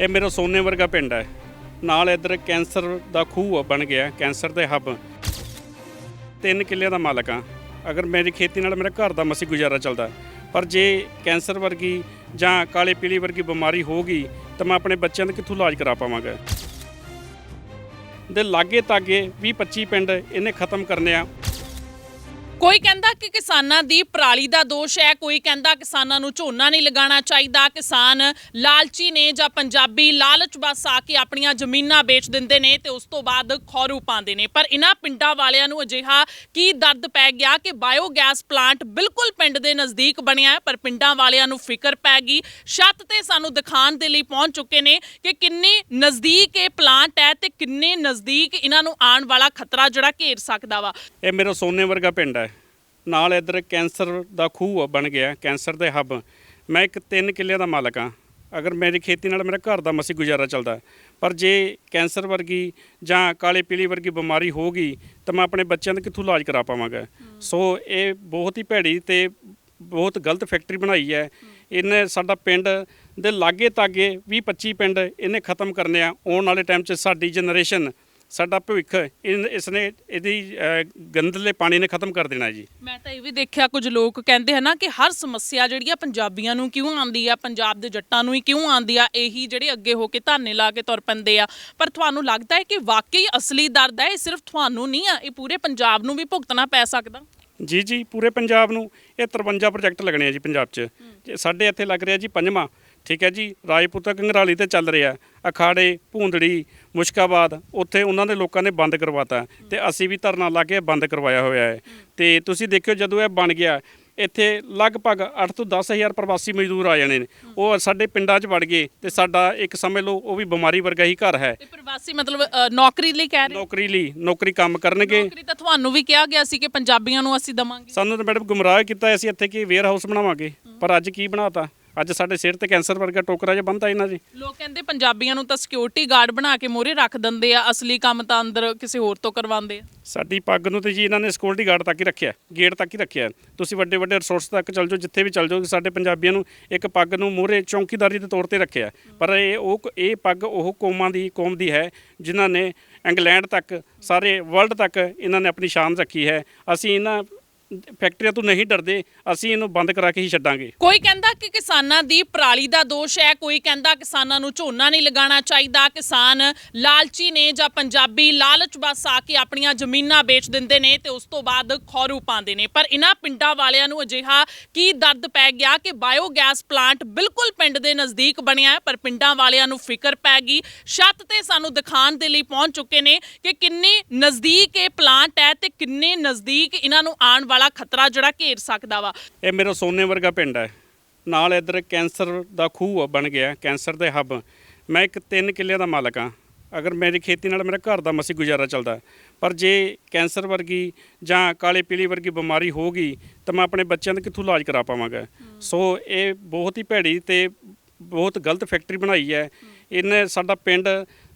ਇਹ ਮੇਰਾ ਸੋਨੇ ਵਰਗਾ ਪਿੰਡ ਹੈ। ਨਾਲ ਇੱਧਰ ਕੈਂਸਰ ਦਾ ਖੂਹ ਬਣ ਗਿਆ, ਕੈਂਸਰ ਦੇ ਹੱਬ। ਤਿੰਨ ਕਿੱਲਿਆਂ ਦਾ ਮਾਲਕ ਆ ਅਗਰ ਮੇਰੀ ਖੇਤੀ ਨਾਲ ਮੇਰਾ ਘਰ ਦਾ ਮਸੀ ਗੁਜ਼ਾਰਾ ਚੱਲਦਾ, ਪਰ ਜੇ ਕੈਂਸਰ ਵਰਗੀ ਜਾਂ ਕਾਲੇ ਪੀਲੀ ਵਰਗੀ ਬਿਮਾਰੀ ਹੋ ਗਈ, ਤਾਂ ਮੈਂ ਆਪਣੇ ਬੱਚਿਆਂ ਦਾ ਕਿੱਥੋਂ ਇਲਾਜ ਕਰਾ ਪਾਵਾਂਗਾ? ਦੇ ਲਾਗੇ ਤਾਗੇ 20 25 ਪਿੰਡ ਇਹਨੇ ਖਤਮ ਕਰਨੇ ਆ। ਕੋਈ ਕਹਿੰਦਾ ਕਿ ਕਿਸਾਨਾਂ ਦੀ ਪਰਾਲੀ ਦਾ ਦੋਸ਼ ਹੈ, ਕੋਈ ਕਹਿੰਦਾ ਕਿਸਾਨਾਂ ਨੂੰ ਝੋਨਾ ਨਹੀਂ ਲਗਾਉਣਾ ਚਾਹੀਦਾ, ਕਿਸਾਨ ਲਾਲਚੀ ਨੇ ਜਾਂ ਪੰਜਾਬੀ ਲਾਲਚ ਬਸ ਆ ਕੇ ਆਪਣੀਆਂ ਜ਼ਮੀਨਾਂ ਵੇਚ ਦਿੰਦੇ ਨੇ ਤੇ ਉਸ ਤੋਂ ਬਾਅਦ ਖੌਰੂ ਪਾਉਂਦੇ ਨੇ। ਪਰ ਇਹਨਾਂ ਪਿੰਡਾਂ ਵਾਲਿਆਂ ਨੂੰ ਅਜਿਹਾ ਕੀ ਦਰਦ ਪੈ ਗਿਆ ਕਿ ਬਾਇਓਗੈਸ ਪਲਾਂਟ ਬਿਲਕੁਲ ਪਿੰਡ ਦੇ ਨਜ਼ਦੀਕ ਬਣਿਆ ਹੈ, ਪਰ ਪਿੰਡਾਂ ਵਾਲਿਆਂ ਨੂੰ ਫਿਕਰ ਪੈ ਗਈ। ਛੱਤ ਤੇ ਸਾਨੂੰ ਦਿਖਾਉਣ ਦੇ ਲਈ ਪਹੁੰਚ ਚੁੱਕੇ ਨੇ ਕਿ ਕਿੰਨੇ ਨਜ਼ਦੀਕ ਇਹ ਪਲਾਂਟ ਹੈ ਤੇ ਕਿੰਨੇ ਨਜ਼ਦੀਕ ਇਹਨਾਂ ਨੂੰ ਆਉਣ ਵਾਲਾ ਖਤਰਾ ਜਿਹੜਾ ਘੇਰ ਸਕਦਾ ਵਾ। ਇਹ ਮੇਰਾ ਸੋਨੇ ਵਰਗਾ ਪਿੰਡ ਹੈ। ਨਾਲ ਇੱਧਰ ਕੈਂਸਰ ਦਾ ਖੂਹ ਬਣ ਗਿਆ ਕੈਂਸਰ ਦੇ ਹੱਬ। ਮੈਂ ਇੱਕ ਤਿੰਨ ਕਿੱਲਿਆਂ ਦਾ ਮਾਲਕ ਆ ਅਗਰ ਮੇਰੀ ਖੇਤੀ ਨਾਲ ਮੇਰਾ ਘਰ ਦਾ ਮਸੀ ਗੁਜ਼ਾਰਾ ਚੱਲਦਾ ਪਰ ਜੇ ਕੈਂਸਰ ਵਰਗੀ ਜਾਂ ਕਾਲੇ ਪੀਲੀ ਵਰਗੀ ਬਿਮਾਰੀ ਹੋਗੀ ਤਾਂ ਮੈਂ ਆਪਣੇ ਬੱਚਿਆਂ ਦਾ ਕਿੱਥੋਂ ਇਲਾਜ ਕਰਾ ਪਾਵਾਂਗਾ? ਸੋ ਇਹ ਬਹੁਤ ਹੀ ਭੈੜੀ ਤੇ ਬਹੁਤ ਗਲਤ ਫੈਕਟਰੀ ਬਣਾਈ ਹੈ। ਇਹਨੇ ਸਾਡਾ ਪਿੰਡ ਦੇ ਲਾਗੇ ਤਾਗੇ 20 25 ਪਿੰਡ ਇਹਨੇ ਖਤਮ ਕਰਨੇ ਆ। ਆਉਣ ਵਾਲੇ ਟਾਈਮ 'ਚ ਸਾਡੀ ਜਨਰੇਸ਼ਨ ਸਾਡਾ ਭਵਿੱਖ ਇਨ- ਇਸਨੇ ਇਹਦੀ ਅਹ, ਗੰਦਲੇ ਪਾਣੀ ਨੇ ਖਤਮ ਕਰ ਦੇਣਾ ਜੀ। ਮੈਂ ਤਾਂ ਇਹ ਵੀ ਦੇਖਿਆ ਕੁਝ ਲੋਕ ਕਹਿੰਦੇ ਹਨ ਨਾ ਕਿ ਹਰ ਸਮੱਸਿਆ ਜਿਹੜੀ ਆ ਪੰਜਾਬੀਆਂ ਨੂੰ ਕਿਉਂ ਆਂਦੀ ਆ ਪੰਜਾਬ ਦੇ ਜੱਟਾਂ ਨੂੰ ਹੀ ਕਿਉਂ ਆਂਦੀ ਆ ਇਹੀ ਜਿਹੜੇ ਅੱਗੇ ਹੋ ਕੇ ਧਰਨੇ ਲਾ ਕੇ ਤੁਰ ਪੈਂਦੇ ਆ। ਪਰ ਤੁਹਾਨੂੰ ਲੱਗਦਾ ਹੈ ਕਿ ਵਾਕਈ ਅਸਲੀ ਦਰਦ ਹੈ ਇਹ ਸਿਰਫ ਤੁਹਾਨੂੰ ਨਹੀਂ ਆ ਇਹ ਪੂਰੇ ਪੰਜਾਬ ਨੂੰ ਵੀ ਭੁਗਤਣਾ ਪੈ ਸਕਦਾ? ਜੀ ਜੀ ਪੂਰੇ ਪੰਜਾਬ ਨੂੰ ਇਹ 53 ਪ੍ਰੋਜੈਕਟ ਲੱਗਣੇ ਆ ਜੀ ਪੰਜਾਬ 'ਚ। ਜੇ ਸਾਡੇ ਇੱਥੇ ਲੱਗ ਰਿਹਾ ਜੀ ਪੰਜਵਾਂ। ਠੀਕ ਹੈ ਜੀ ਰਾਜਪੂਤਾ ਕੰਗਰਾਲੀ ਤੇ ਚੱਲ ਰਿਹਾ ਅਖਾੜੇ ਭੂੰਦੜੀ ਮੁਸ਼ਕਾਬਾਦ ਉੱਥੇ ਉਹਨਾਂ ਦੇ ਲੋਕਾਂ ਨੇ ਬੰਦ ਕਰਵਾਤਾ ਤੇ ਅਸੀਂ ਵੀ ਧਰਨਾ ਲਾ ਕੇ ਬੰਦ ਕਰਵਾਇਆ ਹੋਇਆ ਹੈ। ਤੇ ਤੁਸੀਂ ਦੇਖਿਓ ਜਦੋਂ ਇਹ ਬਣ ਗਿਆ ਇੱਥੇ ਲਗਭਗ 8 ਤੋਂ 10000 ਪ੍ਰਵਾਸੀ ਮਜ਼ਦੂਰ ਆ ਜਾਣੇ ਨੇ। ਉਹ ਸਾਡੇ ਪਿੰਡਾਂ 'ਚ ਵੜ ਗਏ ਤੇ ਸਾਡਾ ਇੱਕ ਸਮਝ ਲਓ ਉਹ ਵੀ ਬਿਮਾਰੀ ਵਰਗਾ ਹੀ ਘਰ ਹੈ। ਤੇ ਪ੍ਰਵਾਸੀ ਮਤਲਬ ਅ, ਨੌਕਰੀ ਲਈ ਕਹਿ ਰਹੇ ਨੌਕਰੀ ਲਈ ਨੌਕਰੀ ਕੰਮ ਕਰਨਗੇ। ਨੌਕਰੀ ਤਾਂ ਤੁਹਾਨੂੰ ਵੀ ਕਿਹਾ ਗਿਆ ਸੀ ਕਿ ਪੰਜਾਬੀਆਂ ਨੂੰ ਅਸੀਂ ਦਵਾਂਗੇ। ਸਾਨੂੰ ਤਾਂ ਮੈਡਮ ਗੁੰਮਰਾਹ ਕੀਤਾ ਅਸੀਂ ਇੱਥੇ ਕੀ ਵੇਅਰ ਹਾਊਸ ਬਣਾਵਾਂਗੇ? ਪਰ ਅੱਜ ਕੀ ਬਣਾਤਾ? ਅੱਜ ਸਾਡੇ ਸਿਰ ਤੇ ਕੈਂਸਰ ਵਰਗਾ ਟੋਕਰਾ ਜਿਹਾ ਬੰਨਤਾ ਇਹਨਾਂ ਜੀ। ਲੋਕ ਕਹਿੰਦੇ ਪੰਜਾਬੀਆਂ ਨੂੰ ਤਾਂ ਸਿਕਿਉਰਿਟੀ ਗਾਰਡ ਬਣਾ ਕੇ ਮੋਰੇ ਰੱਖ ਦਿੰਦੇ ਆ ਅਸਲੀ ਕੰਮ ਤਾਂ ਅੰਦਰ ਕਿਸੇ ਹੋਰ ਤੋਂ ਕਰਵਾਉਂਦੇ ਆ। ਸਾਡੀ ਪੱਗ ਨੂੰ ਤੇ ਜੀ ਇਹਨਾਂ ਨੇ ਸਿਕਿਉਰਿਟੀ ਗਾਰਡ ਤੱਕ ਹੀ ਰੱਖਿਆ ਗੇਟ ਤੱਕ ਹੀ ਰੱਖਿਆ। ਤੁਸੀਂ ਵੱਡੇ ਵੱਡੇ ਰਿਸੋਰਸ ਤੱਕ ਚੱਲ ਜਾਓ ਜਿੱਥੇ ਵੀ ਚੱਲ ਜਾਓ ਸਾਡੇ ਪੰਜਾਬੀਆਂ ਨੂੰ ਇੱਕ ਪੱਗ ਨੂੰ ਮੂਹਰੇ ਚੌਕੀਦਾਰੀ ਦੇ ਤੌਰ ਤੇ ਰੱਖਿਆ। ਪਰ ਇਹ ਉਹ ਇਹ ਪੱਗ ਉਹ ਕੌਮਾਂ ਦੀ ਕੌਮ ਦੀ ਹੈ ਜਿਨ੍ਹਾਂ ਨੇ ਇੰਗਲੈਂਡ ਤੱਕ ਸਾਰੇ ਵਰਲਡ ਤੱਕ ਇਹਨਾਂ ਨੇ ਆਪਣੀ ਸ਼ਾਨ ਰੱਖੀ ਹੈ। ਅਸੀਂ ਇਹਨਾਂ ਫੈਕਟਰੀਆਂ ਤੋਂ ਨਹੀਂ ਡਰਦੇ, ਅਸੀਂ ਇਹਨੂੰ ਬੰਦ ਕਰਾ ਕੇ ਹੀ ਛੱਡਾਂਗੇ। ਕੋਈ ਕਹਿੰਦਾ ਕਿ ਕਿਸਾਨਾਂ ਦੀ ਪਰਾਲੀ ਦਾ ਦੋਸ਼ ਹੈ, ਕੋਈ ਕਹਿੰਦਾ ਕਿਸਾਨਾਂ ਨੂੰ ਝੋਨਾ ਨਹੀਂ ਲਗਾਉਣਾ ਚਾਹੀਦਾ, ਕਿਸਾਨ ਲਾਲਚੀ ਨੇ ਜਾਂ ਪੰਜਾਬੀ ਲਾਲਚ ਬਸ ਆ ਕੇ ਆਪਣੀਆਂ ਜ਼ਮੀਨਾਂ ਵੇਚ ਦਿੰਦੇ ਨੇ ਤੇ ਉਸ ਤੋਂ ਬਾਅਦ ਖੌਰੂ ਪਾਉਂਦੇ ਨੇ। ਪਰ ਇਹਨਾਂ ਪਿੰਡਾਂ ਵਾਲਿਆਂ ਨੂੰ ਅਜਿਹਾ ਕੀ ਦਰਦ ਪੈ ਗਿਆ ਕਿ ਬਾਇਓ ਗੈਸ ਪਲਾਂਟ ਬਿਲਕੁਲ ਪਿੰਡ ਦੇ ਨਜ਼ਦੀਕ ਬਣਿਆ ਹੈ, ਪਰ ਪਿੰਡਾਂ ਵਾਲਿਆਂ ਨੂੰ ਫਿਕਰ ਪੈ ਗਈ। ਛੱਤ ਤੇ ਸਾਨੂੰ ਦਿਖਾਉਣ ਦੇ ਲਈ ਪਹੁੰਚ ਚੁੱਕੇ ਨੇ ਕਿ ਕਿੰਨੇ ਨਜ਼ਦੀਕ ਇਹ ਪਲਾਂਟ ਹੈ ਤੇ ਕਿੰਨੇ ਨਜ਼ਦੀਕ ਇਹਨਾਂ ਨੂੰ ਆਉਣ ਵਾਲਾ ਖਤਰਾ ਜਿਹੜਾ ਘੇਰ ਸਕਦਾ ਵਾ। ਇਹ ਮੇਰਾ ਸੋਨੇ ਵਰਗਾ ਪਿੰਡ ਹੈ। ਨਾਲ ਇੱਧਰ ਕੈਂਸਰ ਦਾ ਖੂਹ ਬਣ ਗਿਆ, ਕੈਂਸਰ ਦੇ ਹੱਬ। ਮੈਂ ਇੱਕ ਤਿੰਨ ਕਿੱਲਿਆਂ ਦਾ ਮਾਲਕ ਹਾਂ। ਅਗਰ ਮੇਰੀ ਖੇਤੀ ਨਾਲ ਮੇਰਾ ਘਰ ਦਾ ਮਸੀ ਗੁਜ਼ਾਰਾ ਚੱਲਦਾ। ਪਰ ਜੇ ਕੈਂਸਰ ਵਰਗੀ ਜਾਂ ਕਾਲੇ ਪੀਲੀ ਵਰਗੀ ਬਿਮਾਰੀ ਹੋ ਗਈ, ਤਾਂ ਮੈਂ ਆਪਣੇ ਬੱਚਿਆਂ ਦਾ ਕਿੱਥੋਂ ਇਲਾਜ ਕਰਾ ਪਾਵਾਂਗਾ? ਸੋ ਇਹ ਬਹੁਤ ਹੀ ਭੈੜੀ ਤੇ ਬਹੁਤ ਗਲਤ ਫੈਕਟਰੀ ਬਣਾਈ ਹੈ। ਇਹਨੇ ਸਾਡਾ ਪਿੰਡ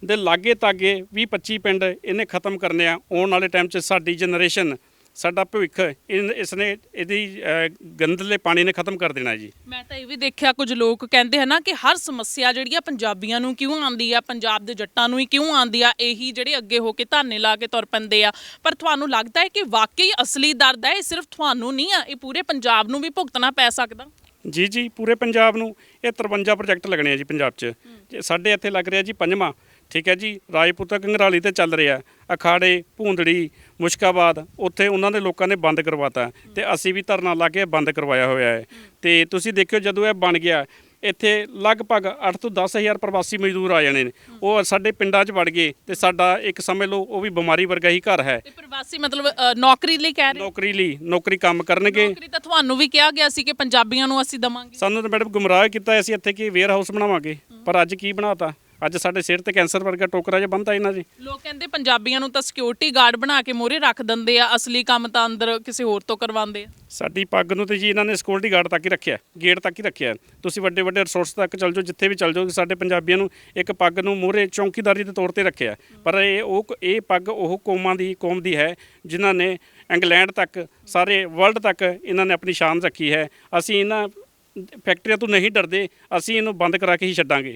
ਦੇ ਲਾਗੇ ਤਾਗੇ 20 25 ਪਿੰਡ ਇਹਨੇ ਖਤਮ ਕਰਨੇ ਆ। ਆਉਣ ਵਾਲੇ ਟਾਈਮ 'ਚ ਸਾਡੀ ਜਨਰੇਸ਼ਨ ਸਾਡਾ ਭਵਿੱਖ ਇਨ- ਇਸਨੇ ਇਹਦੀ ਅਹ, ਗੰਦਲੇ ਪਾਣੀ ਨੇ ਖਤਮ ਕਰ ਦੇਣਾ ਜੀ। ਮੈਂ ਤਾਂ ਇਹ ਵੀ ਦੇਖਿਆ ਕੁਝ ਲੋਕ ਕਹਿੰਦੇ ਹਨ ਨਾ ਕਿ ਹਰ ਸਮੱਸਿਆ ਜਿਹੜੀ ਆ ਪੰਜਾਬੀਆਂ ਨੂੰ ਕਿਉਂ ਆਂਦੀ ਆ ਪੰਜਾਬ ਦੇ ਜੱਟਾਂ ਨੂੰ ਹੀ ਕਿਉਂ ਆਂਦੀ ਆ ਇਹੀ ਜਿਹੜੇ ਅੱਗੇ ਹੋ ਕੇ ਧਰਨੇ ਲਾ ਕੇ ਤੁਰ ਪੈਂਦੇ ਆ। ਪਰ ਤੁਹਾਨੂੰ ਲੱਗਦਾ ਹੈ ਕਿ ਵਾਕਈ ਅਸਲੀ ਦਰਦ ਹੈ ਇਹ ਸਿਰਫ ਤੁਹਾਨੂੰ ਨਹੀਂ ਆ ਇਹ ਪੂਰੇ ਪੰਜਾਬ ਨੂੰ ਵੀ ਭੁਗਤਣਾ ਪੈ ਸਕਦਾ? ਜੀ ਜੀ ਪੂਰੇ ਪੰਜਾਬ ਨੂੰ ਇਹ 53 ਪ੍ਰੋਜੈਕਟ ਲੱਗਣੇ ਆ ਜੀ ਪੰਜਾਬ 'ਚ। ਜੇ ਸਾਡੇ ਇੱਥੇ ਲੱਗ ਰਿਹਾ ਜੀ ਪੰਜਵਾਂ। ਠੀਕ ਹੈ ਜੀ ਰਾਜਪੂਤਾ ਕੰਗਰਾਲੀ ਤੇ ਚੱਲ ਰਿਹਾ ਅਖਾੜੇ ਭੂੰਦੜੀ ਮੁਸ਼ਕਾਬਾਦ ਉੱਥੇ ਉਹਨਾਂ ਦੇ ਲੋਕਾਂ ਨੇ ਬੰਦ ਕਰਵਾਤਾ ਤੇ ਅਸੀਂ ਵੀ ਧਰਨਾ ਲਾ ਕੇ ਬੰਦ ਕਰਵਾਇਆ ਹੋਇਆ ਹੈ। ਤੇ ਤੁਸੀਂ ਦੇਖਿਓ ਜਦੋਂ ਇਹ ਬਣ ਗਿਆ ਇੱਥੇ ਲਗਭਗ 8 ਤੋਂ 10000 ਪ੍ਰਵਾਸੀ ਮਜ਼ਦੂਰ ਆ ਜਾਣੇ ਨੇ। ਉਹ ਸਾਡੇ ਪਿੰਡਾਂ 'ਚ ਵੜ ਗਏ ਤੇ ਸਾਡਾ ਇੱਕ ਸਮਝ ਲਓ ਉਹ ਵੀ ਬਿਮਾਰੀ ਵਰਗਾ ਹੀ ਘਰ ਹੈ। ਤੇ ਪ੍ਰਵਾਸੀ ਮਤਲਬ ਨੌਕਰੀ ਲਈ ਕਹਿ ਰਹੇ ਨੌਕਰੀ ਲਈ ਨੌਕਰੀ ਕੰਮ ਕਰਨਗੇ। ਨੌਕਰੀ ਤਾਂ ਤੁਹਾਨੂੰ ਵੀ ਕਿਹਾ ਗਿਆ ਸੀ ਕਿ ਪੰਜਾਬੀਆਂ ਨੂੰ ਅਸੀਂ ਦਵਾਂਗੇ। ਸਾਨੂੰ ਤਾਂ ਮੈਡਮ ਗੁੰਮਰਾਹ ਕੀਤਾ ਅਸੀਂ ਇੱਥੇ ਕੀ ਵੇਅਰ ਹਾਊਸ ਬਣਾਵਾਂਗੇ? ਪਰ ਅੱਜ ਕੀ ਬਣਾਤਾ? ਅੱਜ ਸਾਡੇ ਸਿਰ ਤੇ ਕੈਂਸਰ ਵਰਗਾ ਟੋਕਰਾ ਜਿਹਾ ਬੰਨਤਾ ਇਹਨਾਂ ਜੀ। ਲੋਕ ਕਹਿੰਦੇ ਪੰਜਾਬੀਆਂ ਨੂੰ ਤਾਂ ਸਿਕਿਉਰਿਟੀ ਗਾਰਡ ਬਣਾ ਕੇ ਮੋਰੇ ਰੱਖ ਦਿੰਦੇ ਆ ਅਸਲੀ ਕੰਮ ਤਾਂ ਅੰਦਰ ਕਿਸੇ ਹੋਰ ਤੋਂ ਕਰਵਾਉਂਦੇ ਆ। ਸਾਡੀ ਪੱਗ ਨੂੰ ਤੇ ਜੀ ਇਹਨਾਂ ਨੇ ਸਿਕਿਉਰਿਟੀ ਗਾਰਡ ਤੱਕ ਹੀ ਰੱਖਿਆ ਗੇਟ ਤੱਕ ਹੀ ਰੱਖਿਆ। ਤੁਸੀਂ ਵੱਡੇ ਵੱਡੇ ਰਿਸੋਰਸ ਤੱਕ ਚੱਲ ਜਾਓ ਜਿੱਥੇ ਵੀ ਚੱਲ ਜਾਓ ਸਾਡੇ ਪੰਜਾਬੀਆਂ ਨੂੰ ਇੱਕ ਪੱਗ ਨੂੰ ਮੂਹਰੇ ਚੌਕੀਦਾਰੀ ਦੇ ਤੌਰ ਤੇ ਰੱਖਿਆ। ਪਰ ਇਹ ਉਹ ਇਹ ਪੱਗ ਉਹ ਕੌਮਾਂ ਦੀ ਕੌਮ ਦੀ ਹੈ ਜਿਨ੍ਹਾਂ ਨੇ ਇੰਗਲੈਂਡ ਤੱਕ ਸਾਰੇ ਵਰਲਡ ਤੱਕ ਇਹਨਾਂ ਨੇ ਆਪਣੀ ਸ਼ਾਨ ਰੱਖੀ ਹੈ। ਅਸੀਂ ਇਹਨਾਂ ਫੈਕਟਰੀਆਂ ਤੋਂ ਨਹੀਂ ਡਰਦੇ ਅਸੀਂ ਇਹਨੂੰ ਬੰਦ ਕਰਾ ਕੇ ਹੀ ਛੱਡਾਂਗੇ।